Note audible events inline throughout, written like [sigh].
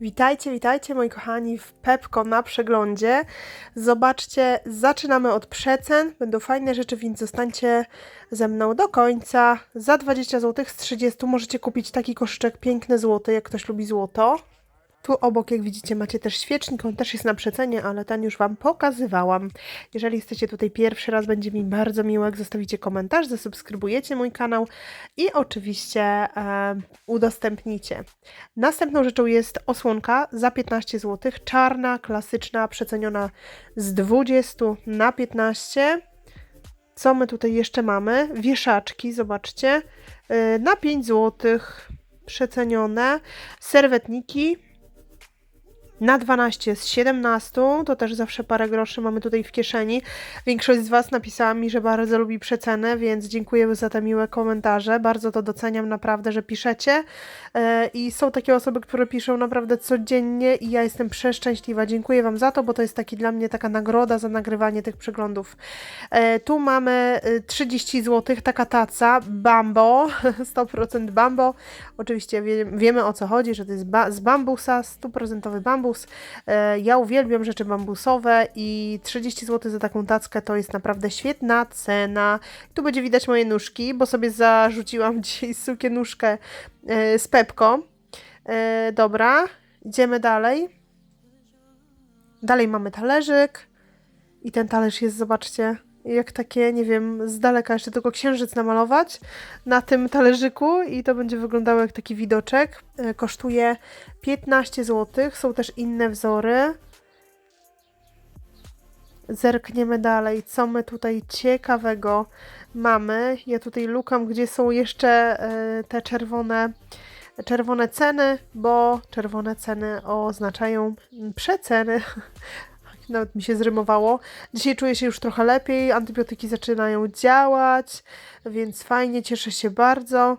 Witajcie, witajcie moi kochani w Pepko na przeglądzie. Zobaczcie, zaczynamy od przecen. Będą fajne rzeczy, więc zostańcie ze mną do końca. Za 20 zł z 30 możecie kupić taki koszyczek piękny złoty, jak ktoś lubi złoto. Tu obok, jak widzicie, macie też świecznik, on też jest na przecenie, ale ten już Wam pokazywałam. Jeżeli jesteście tutaj pierwszy raz, będzie mi bardzo miło, jak zostawicie komentarz, zasubskrybujecie mój kanał i oczywiście e, udostępnicie. Następną rzeczą jest osłonka za 15 zł, czarna, klasyczna, przeceniona z 20 na 15. Co my tutaj jeszcze mamy? Wieszaczki, zobaczcie, e, na 5 zł przecenione. Serwetniki na 12 z 17, to też zawsze parę groszy mamy tutaj w kieszeni. Większość z Was napisała mi, że bardzo lubi przecenę, więc dziękuję za te miłe komentarze. Bardzo to doceniam naprawdę, że piszecie. E, I są takie osoby, które piszą naprawdę codziennie i ja jestem przeszczęśliwa. Dziękuję Wam za to, bo to jest taki dla mnie taka nagroda za nagrywanie tych przeglądów. E, Tu mamy e, 30 zł, taka taca, Bambo, [laughs] 100% Bambo. Oczywiście wie, wiemy o co chodzi, że to jest ba z bambusa, 100% bambus. E, Ja uwielbiam rzeczy bambusowe i 30 zł za taką tackę to jest naprawdę świetna cena. Tu będzie widać moje nóżki, bo sobie zarzuciłam [laughs] dzisiaj sukienuszkę e, z Pepko. E, Dobra, idziemy dalej. Dalej mamy talerzyk. I ten talerz jest, zobaczcie, jak takie, nie wiem, z daleka jeszcze tylko księżyc namalować na tym talerzyku i to będzie wyglądało jak taki widoczek. E, Kosztuje 15 zł. Są też inne wzory. Zerkniemy dalej, co my tutaj ciekawego mamy. Ja tutaj lukam, gdzie są jeszcze e, te czerwone, czerwone ceny, bo czerwone ceny oznaczają przeceny. [laughs] Nawet mi się zrymowało. Dzisiaj czuję się już trochę lepiej, antybiotyki zaczynają działać, więc fajnie, cieszę się bardzo.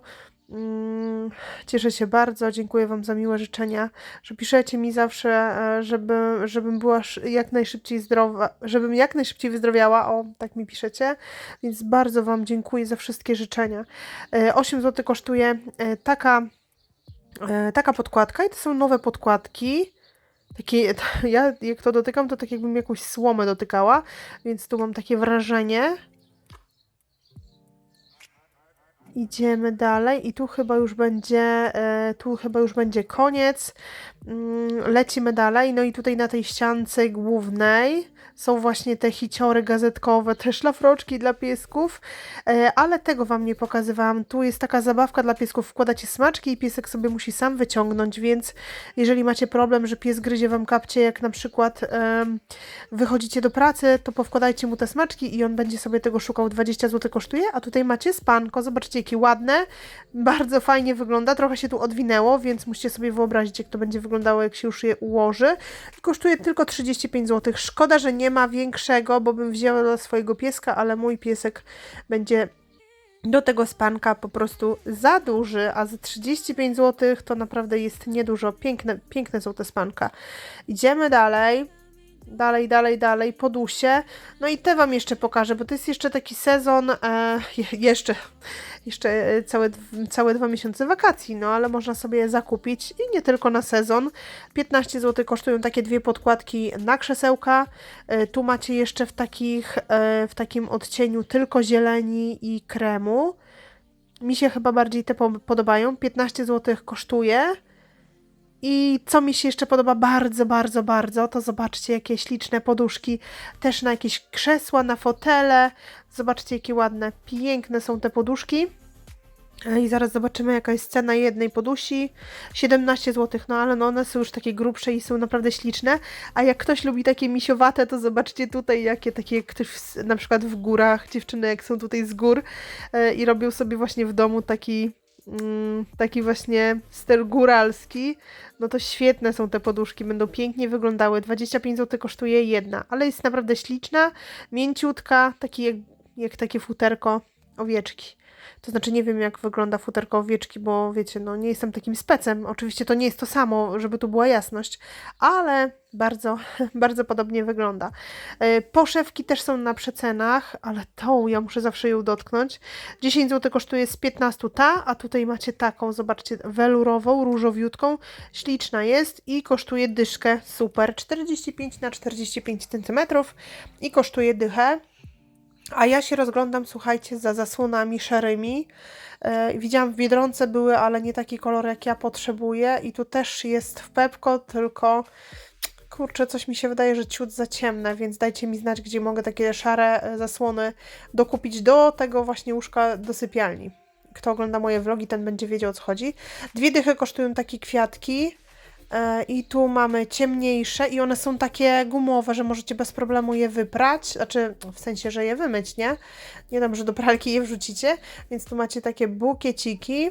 Mm, Cieszę się bardzo, dziękuję Wam za miłe życzenia, że piszecie mi zawsze, e, żeby, żebym była jak najszybciej zdrowa, żebym jak najszybciej wyzdrowiała, o, tak mi piszecie, więc bardzo Wam dziękuję za wszystkie życzenia. E, 8 zł kosztuje e, taka, e, taka podkładka i to są nowe podkładki. Takie, [laughs] ja jak to dotykam, to tak jakbym jakąś słomę dotykała, więc tu mam takie wrażenie. Idziemy dalej i tu chyba już będzie, e, tu chyba już będzie koniec. Mm, Lecimy dalej. No i tutaj na tej ściance głównej są właśnie te hiciory gazetkowe, te szlafroczki dla piesków, e, ale tego Wam nie pokazywałam. Tu jest taka zabawka dla piesków. Wkładacie smaczki i piesek sobie musi sam wyciągnąć, więc jeżeli macie problem, że pies gryzie Wam kapcie, jak na przykład wychodzicie do pracy, to powkładajcie mu te smaczki i on będzie sobie tego szukał. 20 zł kosztuje, a tutaj macie spanko. Zobaczcie, jakie ładne. Bardzo fajnie wygląda. Trochę się tu odwinęło, więc musicie sobie wyobrazić, jak to będzie wyglądało, jak się już je ułoży. I kosztuje tylko 35 zł. Szkoda, że nie ma większego, bo bym wzięła dla swojego pieska, ale mój piesek będzie do tego spanka po prostu za duży, a za 35 zł to naprawdę jest niedużo. Piękne, piękne są te spanka. Idziemy dalej. Dalej, dalej, dalej, podusie. No i te Wam jeszcze pokażę, bo to jest jeszcze taki sezon, e, je- jeszcze, jeszcze całe, całe dwa miesiące wakacji, no ale można sobie je zakupić i nie tylko na sezon. 15 zł kosztują takie dwie podkładki na krzesełka. E, tu macie jeszcze w, takich, e, w takim odcieniu tylko zieleni i kremu. Mi się chyba bardziej te po- podobają. 15 zł kosztuje. I co mi się jeszcze podoba bardzo, bardzo, bardzo, to zobaczcie jakie śliczne poduszki, też na jakieś krzesła, na fotele. Zobaczcie jakie ładne, piękne są te poduszki. I zaraz zobaczymy jaka jest cena jednej podusi. 17 zł, no ale no one są już takie grubsze i są naprawdę śliczne. A jak ktoś lubi takie misiowate, to zobaczcie tutaj jakie takie ktoś na przykład w górach, dziewczyny jak są tutaj z gór e, i robią sobie właśnie w domu taki taki właśnie styl góralski, no to świetne są te poduszki, będą pięknie wyglądały. 25 zł kosztuje jedna, ale jest naprawdę śliczna, mięciutka, taki jak, jak takie futerko owieczki. To znaczy nie wiem jak wygląda futerko owieczki, bo wiecie, no nie jestem takim specem. Oczywiście to nie jest to samo, żeby tu była jasność, ale bardzo, [laughs] bardzo podobnie wygląda. E, Poszewki też są na przecenach, ale tą ja muszę zawsze ją dotknąć. 10 zł kosztuje z 15 ta, a tutaj macie taką, zobaczcie, welurową, różowiutką, śliczna jest i kosztuje dyszkę, super, 45 na 45 cm i kosztuje dychę. A ja się rozglądam, słuchajcie, za zasłonami szarymi. E, widziałam w Biedronce były, ale nie taki kolor, jak ja potrzebuję. I tu też jest w Pepko, tylko kurczę, coś mi się wydaje, że ciut za ciemne, więc dajcie mi znać, gdzie mogę takie szare e, zasłony dokupić do tego właśnie łóżka do sypialni. Kto ogląda moje vlogi, ten będzie wiedział o co chodzi. Dwie dychy kosztują takie kwiatki. E, I tu mamy ciemniejsze i one są takie gumowe, że możecie bez problemu je wyprać, znaczy w sensie, że je wymyć, nie? Nie dam, że do pralki je wrzucicie, więc tu macie takie bukieciki,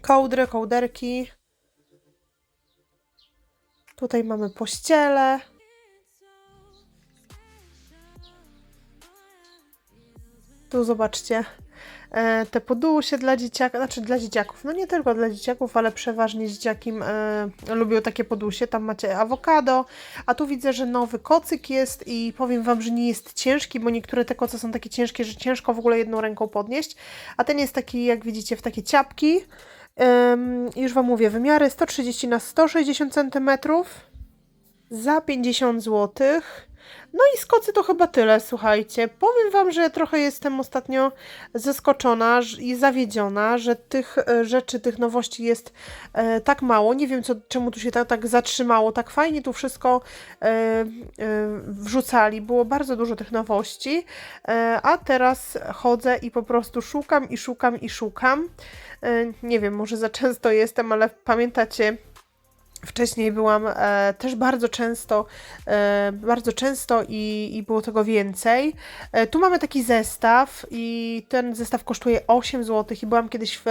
kołdry, kołderki. Tutaj mamy pościele. Tu zobaczcie te podusie dla dzieciaków, znaczy dla dzieciaków, no nie tylko dla dzieciaków, ale przeważnie dzieciaki e, lubią takie podusie, tam macie awokado, a tu widzę, że nowy kocyk jest i powiem Wam, że nie jest ciężki, bo niektóre te koce są takie ciężkie, że ciężko w ogóle jedną ręką podnieść, a ten jest taki, jak widzicie, w takie ciapki, już Wam mówię, wymiary 130 na 160 cm za 50 złotych. No i z kocy to chyba tyle, słuchajcie. Powiem Wam, że trochę jestem ostatnio zaskoczona i zawiedziona, że tych e, rzeczy, tych nowości jest e, tak mało. Nie wiem, co, czemu tu się tak, tak zatrzymało. Tak fajnie tu wszystko e, e, wrzucali. Było bardzo dużo tych nowości, e, a teraz chodzę i po prostu szukam i szukam i szukam. E, nie wiem, może za często jestem, ale pamiętacie, Wcześniej byłam e, też bardzo często, e, bardzo często i, i było tego więcej. E, tu mamy taki zestaw i ten zestaw kosztuje 8 zł i byłam kiedyś w,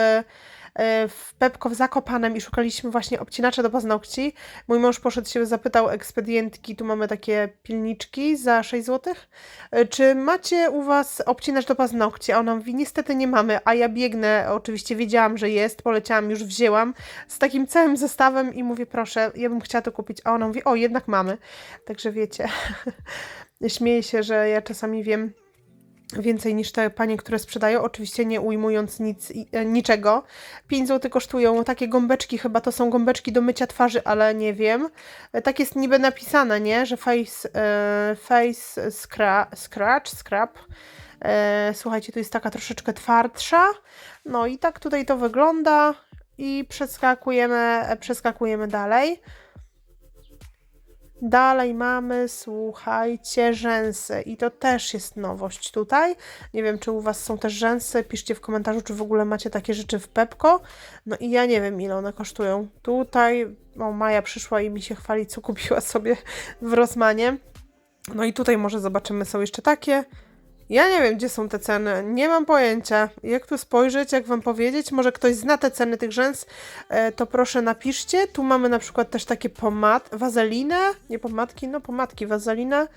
w Pepko w Zakopanem i szukaliśmy właśnie obcinacza do paznokci. Mój mąż poszedł się zapytał ekspedientki, tu mamy takie pilniczki za 6 zł. E, Czy macie u Was obcinacz do paznokci? A ona mówi, niestety nie mamy, a ja biegnę, oczywiście wiedziałam, że jest, poleciałam, już wzięłam z takim całym zestawem i mówię, proszę, ja bym chciała to kupić. A ona mówi, o, jednak mamy. Także wiecie, [laughs] śmieję się, że ja czasami wiem więcej niż te panie, które sprzedają, oczywiście nie ujmując nic, e, niczego. 5 zł kosztują takie gąbeczki, chyba to są gąbeczki do mycia twarzy, ale nie wiem. E, Tak jest niby napisane, nie? Że face, e, face scra, scratch, scrap. Słuchajcie, tu jest taka troszeczkę twardsza. No i tak tutaj to wygląda i przeskakujemy, przeskakujemy dalej. Dalej mamy, słuchajcie, rzęsy i to też jest nowość tutaj. Nie wiem, czy u Was są też rzęsy. Piszcie w komentarzu, czy w ogóle macie takie rzeczy w Pepko. No i ja nie wiem, ile one kosztują. Tutaj, o, Maja przyszła i mi się chwali, co kupiła sobie w Rosmanie. No i tutaj może zobaczymy, są jeszcze takie. Ja nie wiem, gdzie są te ceny. Nie mam pojęcia. Jak tu spojrzeć, jak wam powiedzieć? Może ktoś zna te ceny tych rzęs, e, to proszę napiszcie. Tu mamy na przykład też takie pomad, wazelinę, nie pomadki, no pomadki, wazelinę.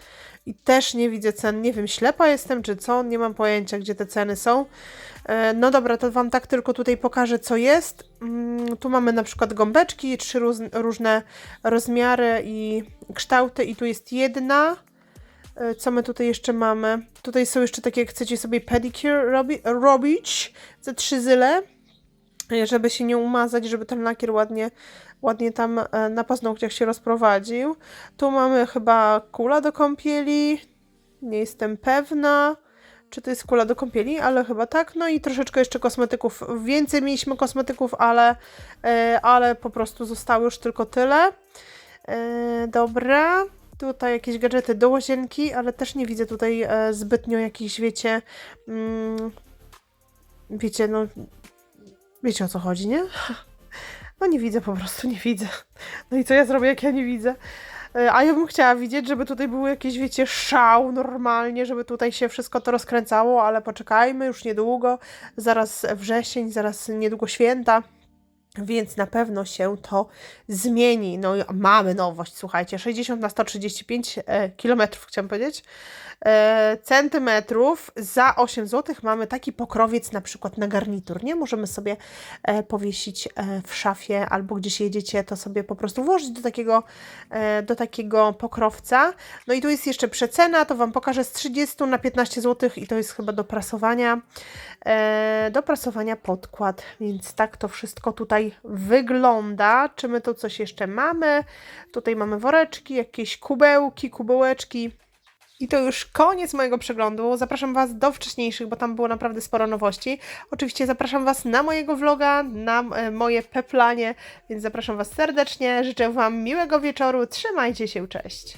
I też nie widzę cen. Nie wiem, ślepa jestem czy co, nie mam pojęcia, gdzie te ceny są. E, No dobra, to Wam tak tylko tutaj pokażę, co jest. Mm, Tu mamy na przykład gąbeczki, trzy różne rozmiary i kształty, i tu jest jedna. E, Co my tutaj jeszcze mamy? Tutaj są jeszcze takie, jak chcecie sobie pedicure robi robić, za trzy zyle, e, żeby się nie umazać, żeby ten lakier ładnie, ładnie tam e, na paznokciach się rozprowadził. Tu mamy chyba kula do kąpieli, nie jestem pewna, czy to jest kula do kąpieli, ale chyba tak. No i troszeczkę jeszcze kosmetyków. Więcej mieliśmy kosmetyków, ale, ale po prostu zostało już tylko tyle. Dobra. Tutaj jakieś gadżety do łazienki, ale też nie widzę tutaj e, zbytnio jakichś, wiecie, mm, wiecie, no, wiecie o co chodzi, nie? [laughs] No nie widzę po prostu, nie widzę. No i co ja zrobię, jak ja nie widzę? E, A ja bym chciała widzieć, żeby tutaj było jakieś, wiecie, szał normalnie, żeby tutaj się wszystko to rozkręcało, ale poczekajmy, już niedługo, zaraz wrzesień, zaraz niedługo święta. Więc na pewno się to zmieni. No mamy nowość, słuchajcie, 60 na 135 e, kilometrów, chciałam powiedzieć, e, centymetrów. Za 8 zł mamy taki pokrowiec na przykład na garnitur, nie? Możemy sobie e, powiesić w szafie albo gdzieś jedziecie, to sobie po prostu włożyć do takiego, do takiego pokrowca. No i tu jest jeszcze przecena, to Wam pokażę z 30 na 15 zł i to jest chyba do prasowania, do prasowania podkład, więc tak to wszystko tutaj wygląda. Czy my tu coś jeszcze mamy? Tutaj mamy woreczki, jakieś kubełki, kubełeczki. I to już koniec mojego przeglądu. Zapraszam Was do wcześniejszych, bo tam było naprawdę sporo nowości. Oczywiście zapraszam Was na mojego vloga, na e, moje peplanie, więc zapraszam Was serdecznie. Życzę Wam miłego wieczoru. Trzymajcie się, cześć!